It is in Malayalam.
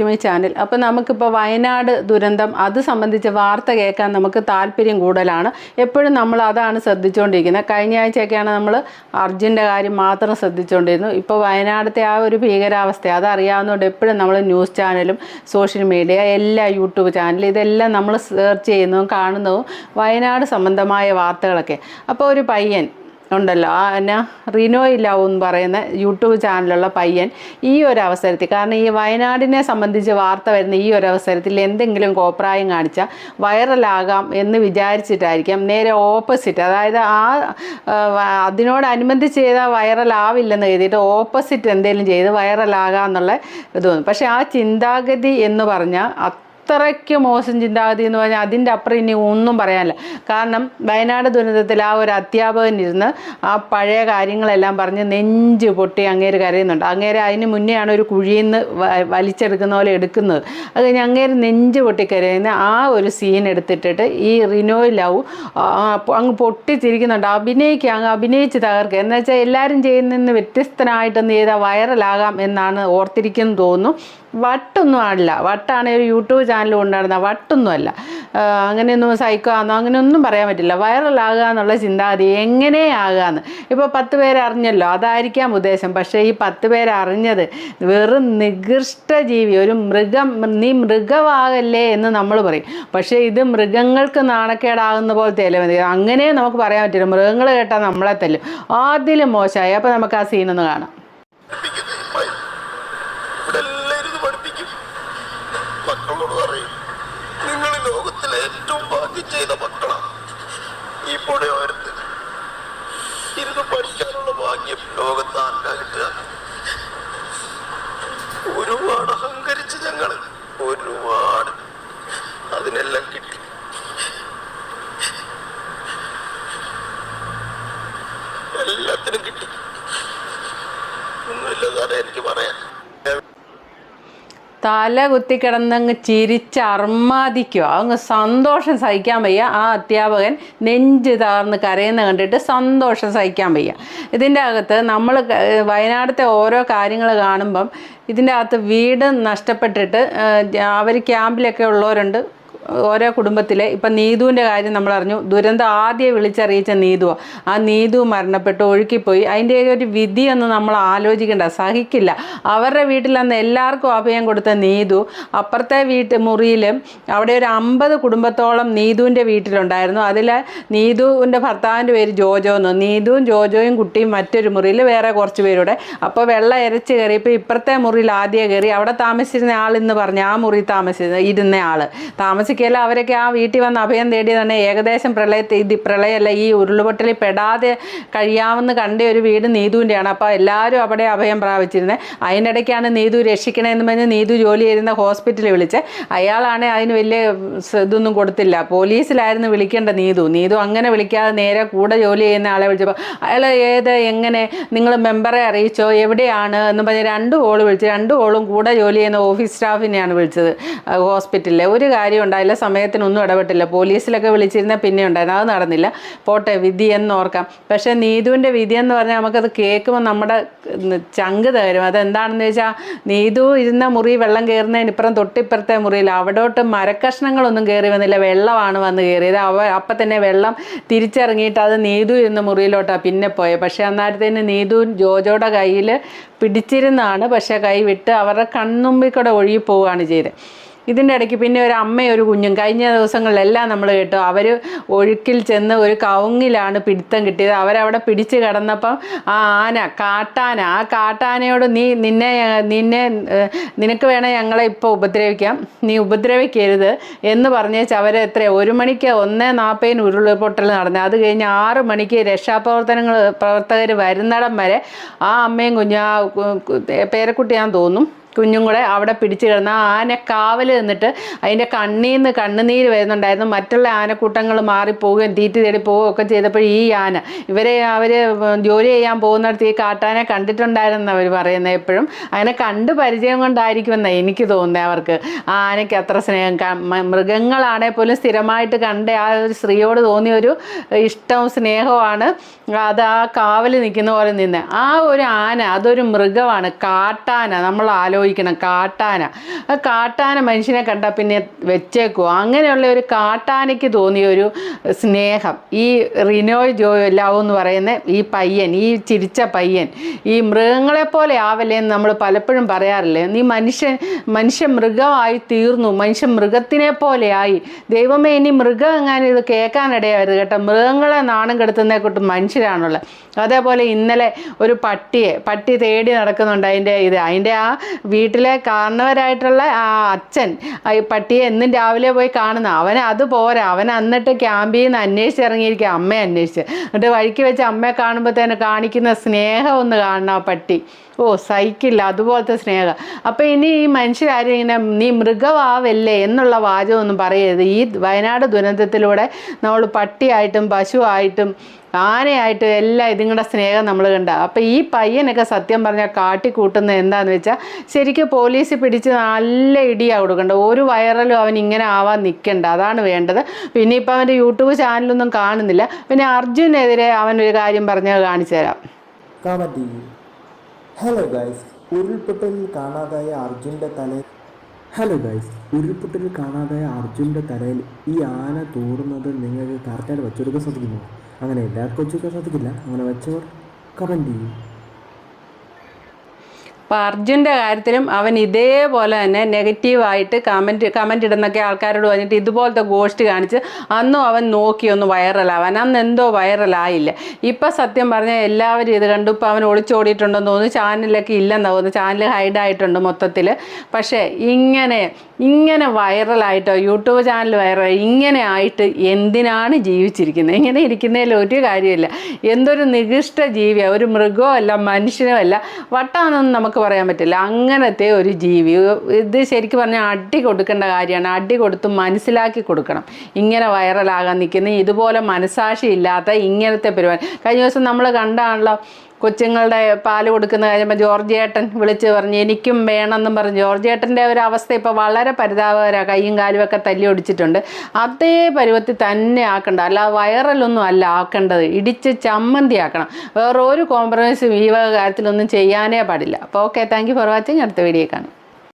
To channel. അപ്പോൾ നമുക്കിപ്പോൾ വയനാട് ദുരന്തം അത് സംബന്ധിച്ച വാർത്ത കേൾക്കാൻ നമുക്ക് താല്പര്യം കൂടുതലാണ്. എപ്പോഴും നമ്മൾ അതാണ് ശ്രദ്ധിച്ചുകൊണ്ടിരിക്കുന്നത് കഴിഞ്ഞ ആഴ്ചയൊക്കെയാണ് നമ്മൾ അർജുന്റെ കാര്യം മാത്രം ശ്രദ്ധിച്ചുകൊണ്ടിരുന്നു ഇപ്പോൾ വയനാടത്തെ ആ ഒരു ഭീകരാവസ്ഥ അതറിയാവുന്നതുകൊണ്ട് എപ്പോഴും നമ്മൾ ന്യൂസ് ചാനലും സോഷ്യൽ മീഡിയ എല്ലാ യൂട്യൂബ് ചാനലും ഇതെല്ലാം നമ്മൾ സെർച്ച് ചെയ്യുന്നതും കാണുന്നതും വയനാട് സംബന്ധമായ വാർത്തകളൊക്കെ. അപ്പോൾ ഒരു പയ്യൻ ഉണ്ടല്ലോ. ആ എന്നാ റിനോ ഇല്ലാവൂ എന്ന് പറയുന്ന യൂട്യൂബ് ചാനലുള്ള പയ്യൻ ഈ ഒരു അവസരത്തിൽ കാരണം ഈ വയനാടിനെ സംബന്ധിച്ച് വാർത്ത വരുന്ന ഈ ഒരു അവസരത്തിൽ എന്തെങ്കിലും കോപ്രായം കാണിച്ചാൽ വൈറലാകാം എന്ന് വിചാരിച്ചിട്ടായിരിക്കാം നേരെ ഓപ്പോസിറ്റ്. അതായത് ആ ആ, അതിനോടനുബന്ധിച്ച് ചെയ്താൽ വൈറലാവില്ലെന്ന് എഴുതിയിട്ട് ഓപ്പോസിറ്റ് എന്തെങ്കിലും ചെയ്ത് വൈറലാകാം എന്നുള്ള ഇത് തോന്നും. പക്ഷേ ആ ചിന്താഗതി എന്ന് പറഞ്ഞാൽ അത്രയ്ക്ക് മോശം ചിന്താഗതി എന്ന് പറഞ്ഞാൽ അതിന്റെ അപ്പുറം ഇനി ഒന്നും പറയാനില്ല. കാരണം വയനാട് ദുരന്തത്തിൽ ആ ഒരു അധ്യാപകൻ ഇരുന്ന് ആ പഴയ കാര്യങ്ങളെല്ലാം പറഞ്ഞ് നെഞ്ച് പൊട്ടി അങ്ങേര് കരയുന്നുണ്ട്. അങ്ങേര് അതിന് മുന്നെയാണ് ഒരു കുഴിയിൽ നിന്ന് വലിച്ചെടുക്കുന്ന പോലെ എടുക്കുന്നത്. അത് കഴിഞ്ഞ് അങ്ങേര് നെഞ്ച് പൊട്ടി കരയുന്ന ആ ഒരു സീൻ എടുത്തിട്ടിട്ട് ഈ റിനോ ലവ് അങ്ങ് പൊട്ടിച്ചിരിക്കുന്നുണ്ട്. അഭിനയിക്കുക അങ്ങ് അഭിനയിച്ച് തകർക്കുക. എന്ന് വെച്ചാൽ എല്ലാവരും ചെയ്യുന്നതിന് വ്യത്യസ്തനായിട്ടൊന്ന് ചെയ്താൽ വൈറലാകാം എന്നാണ് ഓർത്തിരിക്കുന്നു തോന്നുന്നു. വട്ടൊന്നും ആടില്ല. വട്ടാണെങ്കിൽ ഒരു യൂട്യൂബ് ചാനൽ കൊണ്ടുനടന്ന വട്ടൊന്നും അല്ല ആ, അങ്ങനെയൊന്നും സൈക്കോ ആണോ അങ്ങനെയൊന്നും പറയാൻ പറ്റില്ല. വൈറലാകുക എന്നുള്ള ചിന്താഗതി എങ്ങനെ ആകാന്ന്. ഇപ്പോൾ പത്ത് പേര് അറിഞ്ഞല്ലോ അതായിരിക്കാം ഉദ്ദേശം. പക്ഷേ ഈ പത്ത് പേര് അറിഞ്ഞത് വെറും നികൃഷ്ട ജീവി ഒരു മൃഗം നീ മൃഗമാകല്ലേ എന്ന് നമ്മൾ പറയും. പക്ഷേ ഇത് മൃഗങ്ങൾക്ക് നാണക്കേടാകുന്ന പോലത്തെ അല്ലേ? മതി അങ്ങനെ നമുക്ക് പറയാൻ പറ്റില്ല. മൃഗങ്ങൾ കേട്ടാൽ നമ്മളെ തല്ലും. ആദ്യം മോശമായി. അപ്പോൾ നമുക്ക് ആ സീനൊന്ന് കാണാം പഠിപ്പിക്കുന്നത് ഇവിടെ എല്ലാവരും ഇത് പഠിപ്പിക്കും മക്കളോട് പറയും നിങ്ങൾ ലോകത്തിലെ ഏറ്റവും ഭാഗ്യം ചെയ്ത മക്കളാണ് ഈ പുഴയോരത്ത് ഇരുന്ന് പഠിക്കാനുള്ള ഭാഗ്യം ലോകത്ത് ആർക്കാ കിട്ടുക ഒരുപാട് അഹങ്കരിച്ച് ഞങ്ങൾ ഒരുപാട് അതിനെല്ലാം കിട്ടി. എല്ലാത്തിനും കിട്ടി. ഒന്നുമില്ലതാണ് എനിക്ക് പറയാൻ. തല കുത്തിക്കിടന്നങ്ങ് ചിരിച്ച് അർമാദിക്കുക അങ്ങ് സന്തോഷം സഹിക്കാൻ വയ്യ. ആ അധ്യാപകൻ നെഞ്ച് താർന്ന് കരയുന്ന കണ്ടിട്ട് സന്തോഷം സഹിക്കാൻ വയ്യ. ഇതിന്റെ അകത്ത് നമ്മൾ വയനാടത്തെ ഓരോ കാര്യങ്ങൾ കാണുമ്പം ഇതിന്റെ അകത്ത് വീട് നഷ്ടപ്പെട്ടിട്ട് അവർ ക്യാമ്പിലൊക്കെ ഉള്ളവരുണ്ട്. ഓരോ കുടുംബത്തിലെ ഇപ്പം നീതുവിന്റെ കാര്യം നമ്മൾ അറിഞ്ഞു. ദുരന്തം ആദ്യം വിളിച്ചറിയിച്ച നീതുവോ. ആ നീതു മരണപ്പെട്ട് ഒഴുക്കിപ്പോയി. അതിന്റെ ഒരു വിധിയൊന്നും നമ്മൾ ആലോചിക്കേണ്ട സഹിക്കില്ല. അവരുടെ വീട്ടിൽ അന്ന് എല്ലാവർക്കും അഭയം കൊടുത്ത നീതു അപ്പുറത്തെ വീട്ട് മുറിയിൽ അവിടെ ഒരു അമ്പത് കുടുംബത്തോളം നീതുവിന്റെ വീട്ടിലുണ്ടായിരുന്നു. അതിൽ നീതുവിന്റെ ഭർത്താവിന്റെ പേര് ജോജോ എന്ന്. നീതുവും ജോജോയും കുട്ടിയും മറ്റൊരു മുറിയിൽ വേറെ കുറച്ച് പേരുടെ. അപ്പോൾ വെള്ളം എരച്ച് കയറിയപ്പോൾ ഇപ്പുറത്തെ മുറിയിൽ ആദ്യം കയറി. അവിടെ താമസിച്ചിരുന്ന ആൾ എന്ന് പറഞ്ഞു ആ മുറി താമസിച്ചിരുന്ന ഇരുന്ന ആൾ താമസിക്കല അവരൊക്കെ ആ വീട്ടിൽ വന്ന് അഭയം തേടി തന്നെ ഏകദേശം പ്രളയത്തെ ഇത് പ്രളയമല്ല ഈ ഉരുളുപൊട്ടലിൽ പെടാതെ കഴിയാമെന്ന് കണ്ട ഒരു വീട് നീതുവിന്റെയാണ്. അപ്പോൾ എല്ലാവരും അവിടെ അഭയം പ്രാപിച്ചിരുന്നത് അതിനിടയ്ക്കാണ് നീതു രക്ഷിക്കണമെന്ന് പറഞ്ഞ് നീതു ജോലി ചെയ്യുന്ന ഹോസ്പിറ്റലിൽ വിളിച്ച് അയാളാണ് അതിന് വലിയ ഇതൊന്നും കൊടുത്തില്ല. പോലീസിലായിരുന്നു വിളിക്കേണ്ട നീതു. നീതു അങ്ങനെ വിളിക്കാതെ നേരെ കൂടെ ജോലി ചെയ്യുന്ന ആളെ വിളിച്ചപ്പോൾ അയാൾ ഏത് എങ്ങനെ നിങ്ങൾ മെമ്പറെ അറിയിച്ചോ? എവിടെയാണ്? എന്ന് പറഞ്ഞ് രണ്ട് കോൾ വിളിച്ചു രണ്ട് കോളും കൂടെ ജോലി ചെയ്യുന്ന ഓഫീസ് സ്റ്റാഫിനെയാണ് വിളിച്ചത്. ഹോസ്പിറ്റലിലെ. ഒരു കാര്യം ഉണ്ടായില്ല സമയത്തിനൊന്നും ഇടപെട്ടില്ല. പോലീസിലൊക്കെ വിളിച്ചിരുന്ന പിന്നെ ഉണ്ടായിരുന്നു. അത് നടന്നില്ല. പോട്ടെ വിധി എന്ന് ഓർക്കാം പക്ഷേ നീതുവിന്റെ വിധി എന്ന് പറഞ്ഞാൽ നമുക്കത് കേൾക്കുമ്പോൾ നമ്മുടെ ചങ്ക് തരും അതെന്താണെന്ന് വെച്ചാൽ നീതു ഇരുന്ന മുറി വെള്ളം കയറുന്നതിനിപ്പുറം തൊട്ടിപ്പുറത്തെ മുറിയിൽ അവിടോട്ട് മരക്കഷ്ണങ്ങളൊന്നും കയറി വന്നില്ല. വെള്ളമാണ് വന്ന് കയറിയത്. അവ അപ്പം തന്നെ വെള്ളം തിരിച്ചിറങ്ങിയിട്ട് അത് നീതു ഇരുന്ന മുറിയിലോട്ടാണ് പിന്നെ പോയത് പക്ഷേ അന്നേരത്തേന് നീതു ജോജോയുടെ കയ്യിൽ പിടിച്ചിരുന്നാണ് പക്ഷേ കൈ വിട്ട് അവരുടെ കൺമുമ്പിൽ കൂടെ ഒഴുകി പോവുകയാണ് ചെയ്തത്. ഇതിന്റെ ഇടയ്ക്ക് പിന്നെ ഒരു അമ്മയും ഒരു കുഞ്ഞും കഴിഞ്ഞ ദിവസങ്ങളിലെല്ലാം നമ്മൾ കേട്ടു അവർ ഒഴുക്കിൽ ചെന്ന് ഒരു കവുങ്ങിലാണ് പിടുത്തം കിട്ടിയത്. അവരവിടെ പിടിച്ച് കിടന്നപ്പം ആ ആന കാട്ടാന ആ കാട്ടാനയോട് നീ നിന്നെ നിന്നെ നിനക്ക് വേണേൽ ഞങ്ങളെ ഇപ്പോൾ ഉപദ്രവിക്കാം. നീ ഉപദ്രവിക്കരുത് എന്ന് പറഞ്ഞേച്ച് അവരെ എത്ര ഒരു മണിക്ക് ഒന്നേ നാൽപ്പതിന് ഉരുൾപൊട്ടൽ നടന്നത് അത് കഴിഞ്ഞ് ആറ് മണിക്ക് രക്ഷാപ്രവർത്തനങ്ങൾ പ്രവർത്തകർ വരുന്നിടം വരെ ആ അമ്മയും കുഞ്ഞ ആ പേരക്കുട്ടിയാന്ന് തോന്നും. കുഞ്ഞും കൂടെ അവിടെ പിടിച്ചു കിടന്ന ആന കാവൽ നിന്നിട്ട് അതിന്റെ കണ്ണിൽ നിന്ന് കണ്ണുനീര് വരുന്നുണ്ടായിരുന്നു. മറ്റുള്ള ആനക്കൂട്ടങ്ങൾ മാറിപ്പോവുകയും തീറ്റി തേടി പോവുകയും ഒക്കെ ചെയ്തപ്പോൾ ഈ ആന ഇവരെ അവർ ജോലി ചെയ്യാൻ പോകുന്നിടത്ത് ഈ കാട്ടാനെ കണ്ടിട്ടുണ്ടായിരുന്നു അവർ പറയുന്നത് എപ്പോഴും? അങ്ങനെ കണ്ട് പരിചയം കൊണ്ടായിരിക്കുമെന്നാണ് എനിക്ക് തോന്നുന്നത് അവർക്ക്. ആ ആനയ്ക്ക് അത്ര സ്നേഹം. മൃഗങ്ങളാണെങ്കിൽ പോലും സ്ഥിരമായിട്ട് കണ്ട ആ ഒരു സ്ത്രീയോട് തോന്നിയ ഒരു ഇഷ്ടവും സ്നേഹവുമാണ് അത് ആ കാവൽ നിൽക്കുന്ന പോലെ നിന്ന്. ആ ഒരു ആന അതൊരു മൃഗമാണ്. കാട്ടാന. നമ്മൾ ആലോചിക്കുക ആലോചിക്കണം കാട്ടാന. ആ കാട്ടാന മനുഷ്യനെ കണ്ടാൽ പിന്നെ വെച്ചേക്കുമോ അങ്ങനെയുള്ള ഒരു കാട്ടാനയ്ക്ക് തോന്നിയ ഒരു സ്നേഹം. ഈ റിനോയ് ജോ ലവ് എന്ന് പറയുന്ന ഈ പയ്യൻ ഈ ചിരിച്ച പയ്യൻ ഈ മൃഗങ്ങളെ പോലെ ആവല്ലേ എന്ന് നമ്മൾ പലപ്പോഴും പറയാറില്ലേ? നീ മനുഷ്യൻ മനുഷ്യ മൃഗമായി തീർന്നു. മനുഷ്യ മൃഗത്തിനെ പോലെയായി ദൈവമേ ഇനി മൃഗം എങ്ങനെ ഇത് കേൾക്കാനിടയായിരുന്നു കേട്ടോ. മൃഗങ്ങളെ നാണം കെടുത്തുന്നതിനെ കൂട്ട് മനുഷ്യരാണുള്ളത്. അതേപോലെ ഇന്നലെ ഒരു പട്ടിയെ പട്ടി തേടി നടക്കുന്നുണ്ട്. അതിന്റെ ഇത് അതിന്റെ ആ വീട്ടിലെ കാരണവരായിട്ടുള്ള ആ അച്ഛൻ ഈ പട്ടിയെ എന്നും രാവിലെ പോയി കാണുന്ന അവൻ അത് പോരാ. അവൻ എന്നിട്ട് ക്യാമ്പിൽ നിന്ന് അന്വേഷിച്ച് ഇറങ്ങിയിരിക്കുക അമ്മയെ അന്വേഷിച്ച്. എന്നിട്ട് വഴിക്ക് വെച്ച് അമ്മയെ കാണുമ്പോൾ തന്നെ കാണിക്കുന്ന സ്നേഹം ഒന്ന് കാണണം ആ പട്ടി. ഓ സഹിക്കില്ല അതുപോലത്തെ സ്നേഹം. അപ്പം ഇനി ഈ മനുഷ്യരാരും ഇങ്ങനെ നീ മൃഗമാവല്ലേ എന്നുള്ള വാചകമൊന്നും പറയരുത്. ഈ വയനാട് ദുരന്തത്തിലൂടെ നമ്മൾ പട്ടിയായിട്ടും പശുവായിട്ടും ആനയായിട്ടും എല്ലാം ഇതുങ്ങളുടെ സ്നേഹം നമ്മൾ കണ്ട. അപ്പം ഈ പയ്യനൊക്കെ സത്യം പറഞ്ഞാൽ കാട്ടിക്കൂട്ടുന്നത് എന്താണെന്ന് വെച്ചാൽ ശരിക്കും പോലീസ് പിടിച്ച് നല്ല ഇടിയാണ് കൊടുക്കേണ്ടത് ഒരു വൈറലും അവൻ ഇങ്ങനെ ആവാൻ നിൽക്കേണ്ട അതാണ് വേണ്ടത്. പിന്നെ ഇപ്പം അവന്റെ യൂട്യൂബ് ചാനലൊന്നും കാണുന്നില്ല. പിന്നെ അർജുനെതിരെ അവനൊരു കാര്യം പറഞ്ഞത് കാണിച്ചു തരാം. ഹലോ ഗൈസ് ഉരുൾപൊട്ടലിൽ കാണാതായ അർജുന്റെ തലയിൽ ഹലോ ഗൈസ് ഉരുൾപൊട്ടലിൽ കാണാതായ അർജുന്റെ തലയിൽ ഈ ആന തോറുന്നത് നിങ്ങൾക്ക് കറക്റ്റായിട്ട് വെച്ചെടുക്കാൻ സാധിക്കുന്നു അങ്ങനെ എല്ലാവർക്കും വെച്ചെടുക്കാൻ സാധിക്കില്ല. അങ്ങനെ വെച്ചവർ കമന്റ് ചെയ്യും. അപ്പോൾ അർജുന്റെ കാര്യത്തിലും അവൻ ഇതേപോലെ തന്നെ നെഗറ്റീവായിട്ട് കമന്റ് കമന്റ് ഇടുന്നൊക്കെ ആൾക്കാരോട് പറഞ്ഞിട്ട് ഇതുപോലത്തെ ഗോസ്റ്റ് കാണിച്ച് അന്നും അവൻ നോക്കി ഒന്ന് വൈറലാവാൻ അന്ന് എന്തോ വൈറലായില്ല ഇപ്പം സത്യം പറഞ്ഞാൽ എല്ലാവരും ഇത് കണ്ടു. ഇപ്പം അവൻ ഒളിച്ചോടിയിട്ടുണ്ടെന്ന് തോന്നുന്നു. ചാനലൊക്കെ ഇല്ലെന്ന് തോന്നുന്നു. ചാനൽ ഹൈഡായിട്ടുണ്ട് മൊത്തത്തിൽ പക്ഷേ ഇങ്ങനെ ഇങ്ങനെ വൈറലായിട്ടോ യൂട്യൂബ് ചാനൽ വൈറൽ ഇങ്ങനെ ആയിട്ട് എന്തിനാണ് ജീവിച്ചിരിക്കുന്നത്? ഇങ്ങനെ ഇരിക്കുന്നതിൽ ഒരു കാര്യമില്ല. എന്തൊരു നികൃഷ്ട ജീവിയാണ് ഒരു മൃഗമല്ല മനുഷ്യനുമല്ല. വട്ടാണെന്ന് നമുക്ക് പറയാൻ പറ്റില്ല. അങ്ങനത്തെ ഒരു ജീവി. ഇത് ശരിക്കും പറഞ്ഞാൽ അടി കൊടുക്കേണ്ട കാര്യമാണ്. അടി കൊടുത്ത് മനസ്സിലാക്കി കൊടുക്കണം. ഇങ്ങനെ വൈറലാകാൻ നിൽക്കുന്ന ഇതുപോലെ മനസാക്ഷി ഇല്ലാത്ത ഇങ്ങനത്തെ പരിപാടി. കഴിഞ്ഞ ദിവസം നമ്മൾ കണ്ടാണല്ലോ കൊച്ചുങ്ങളുടെ പാൽ കൊടുക്കുന്ന കഴിയുമ്പോൾ ജോർജേട്ടൻ വിളിച്ച് പറഞ്ഞ് എനിക്കും വേണമെന്നും പറഞ്ഞ്. ജോർജേട്ടന്റെ ഒരു അവസ്ഥ ഇപ്പോൾ വളരെ പരിതാപകരമാണ്. കൈയും കാലും ഒക്കെ തല്ലി ഒടിച്ചിട്ടുണ്ട്. അതേ പരുവത്തിൽ തന്നെ ആക്കണ്ട. അല്ല വൈറലൊന്നും അല്ല ആക്കേണ്ടത്. ഇടിച്ച് ചമ്മന്തി ആക്കണം. വേറെ ഒരു കോംപ്രമൈസും ഈ വക കാര്യത്തിലൊന്നും ചെയ്യാനേ പാടില്ല. അപ്പോൾ ഓക്കെ താങ്ക് ഫോർ വാച്ചിങ് അടുത്ത വീഡിയോ കാണാം.